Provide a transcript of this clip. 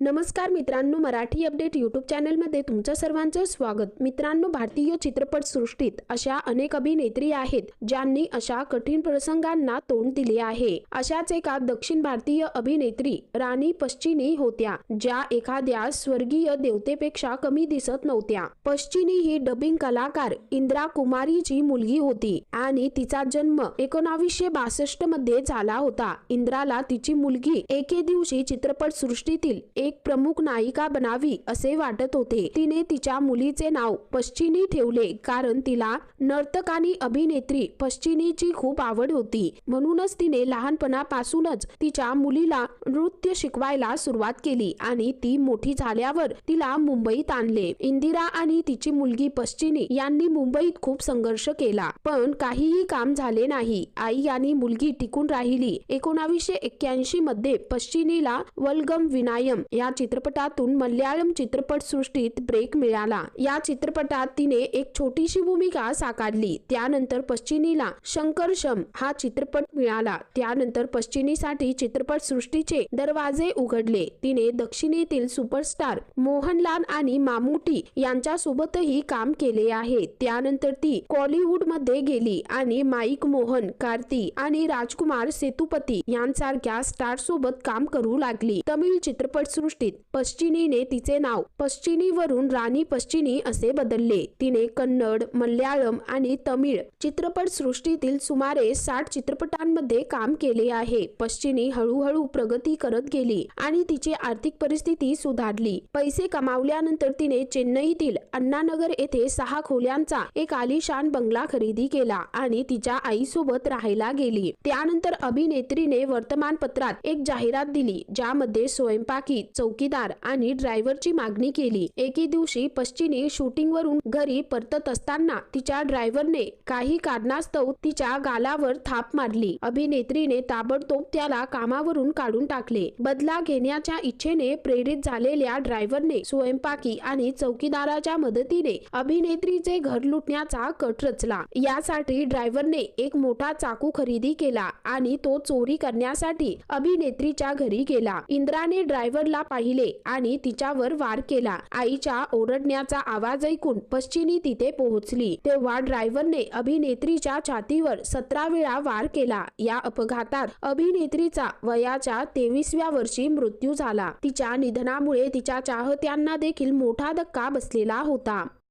नमस्कार मित्रांनो Marathi update YouTube चॅनलमध्ये तुमचं सर्वांचं स्वागत. मित्रांनो भारतीय चित्रपट सृष्टीत अशा अनेक अभिनेत्री आहेत ज्यांनी अशा कठीण प्रसंगांना तोंड दिले आहे. अशाच एका दक्षिण भारतीय अभिनेत्री राणी पश्चिनी होत्या ज्या एखाद्या स्वर्गीय देवतेपेक्षा कमी दिसत नव्हत्या. पश्चिनी ही डबिंग कलाकार इंद्रा कुमारीची मुलगी होती आणि तिचा जन्म एकोणावीसशे बासष्टमध्ये झाला होता. इंद्राला तिची मुलगी एके दिवशी चित्रपट सृष्टीतील एक प्रमुख नायिका बनावी असे वाटत होते. तिने तिच्या मुलीचे नाव पश्चिनी ठेवले कारण तिला नर्तक आणि अभिनेत्री पश्चिनीची खूप आवड होती. म्हणूनच तिने लहानपणापासूनच तिच्या मुलीला नृत्य शिकवायला सुरुवात केली आणि ती मोठी झाल्यावर तिला मुंबईत आणले. इंदिरा आणि तिची मुलगी पश्चिनी यांनी मुंबईत खूप संघर्ष केला. पण काहीही काम झाले नाही. आई आणि मुलगी टिकून राहिली. एकोणावीसशे एक्क्याऐंशी मध्ये पश्चिनीला वल्गम विनायम या चित्रपटातून मल्याळम चित्रपटसृष्टीत ब्रेक मिळाला. या चित्रपटात तिने एक छोटीशी भूमिका साकारली. त्यानंतर पश्चिमीला शंकरशम हा चित्रपट मिळाला. त्यानंतर पश्चिमीसाठी चित्रपट सृष्टीचे दरवाजे उघडले. तिने दक्षिणेतील सुपरस्टार मोहनलाल आणि मामुटी यांच्यासोबतही काम केले आहे. त्यानंतर ती कॉलिवूडमध्ये गेली आणि माईक मोहन कार्ती आणि राजकुमार सेतुपती यांसारख्या स्टार सोबत काम करू लागली. तमिळ चित्रपट सृष्टीत पश्चिनीने तिचे नाव पश्चिनीवरून राणी पश्चिनी असे बदलले. तिने कन्नड मल्याळम आणि तमिळ चित्रपट सृष्टीतील सुमारे साठ चित्रपटांमध्ये काम केले आहे. पश्चिनी हळूहळू प्रगती करत गेली आणि तिची आर्थिक परिस्थिती सुधारली. पैसे कमावल्यानंतर तिने चेन्नईतील अण्णानगर येथे सहा खोल्यांचा एक आलिशान बंगला खरेदी केला आणि तिच्या आईसोबत राहायला गेली. त्यानंतर अभिनेत्रीने वर्तमानपत्रात एक जाहिरात दिली ज्यामध्ये स्वयंपाकी चौकीदार आणि ड्रायव्हरची मागणी केली. एके दिवशी पश्चिनी शूटिंगवरून घरी परतत असताना तिच्या ड्रायव्हरने काही कारणास्तव तिच्या गालावर थाप मारली. अभिनेत्रीने ताबडतोब त्याला कामावरून काढून टाकले. बदला घेण्याच्या इच्छेने प्रेरित झालेल्या ड्रायव्हरने स्वयंपाकी आणि चौकीदाराच्या मदतीने अभिनेत्रीचे घर लुटण्याचा कट रचला. यासाठी ड्रायव्हरने एक मोठा चाकू खरेदी केला आणि तो चोरी करण्यासाठी अभिनेत्रीच्या घरी गेला. इंद्राने ड्रायव्हरला पाहिले आणि तिच्यावर वार केला. आईच्या ओरडण्याचा आवाज ऐकून पश्चिमी तिथे पोहोचली. तेव्हा ड्रायव्हरने अभिनेत्रीच्या छातीवर सतरा वेळा वार केला. या अपघातात अभिनेत्रीचा वयाच्या तेवीसव्या वर्षी मृत्यू झाला. तिच्या निधनामुळे तिच्या चाहत्यांना देखील मोठा धक्का बसलेला होता.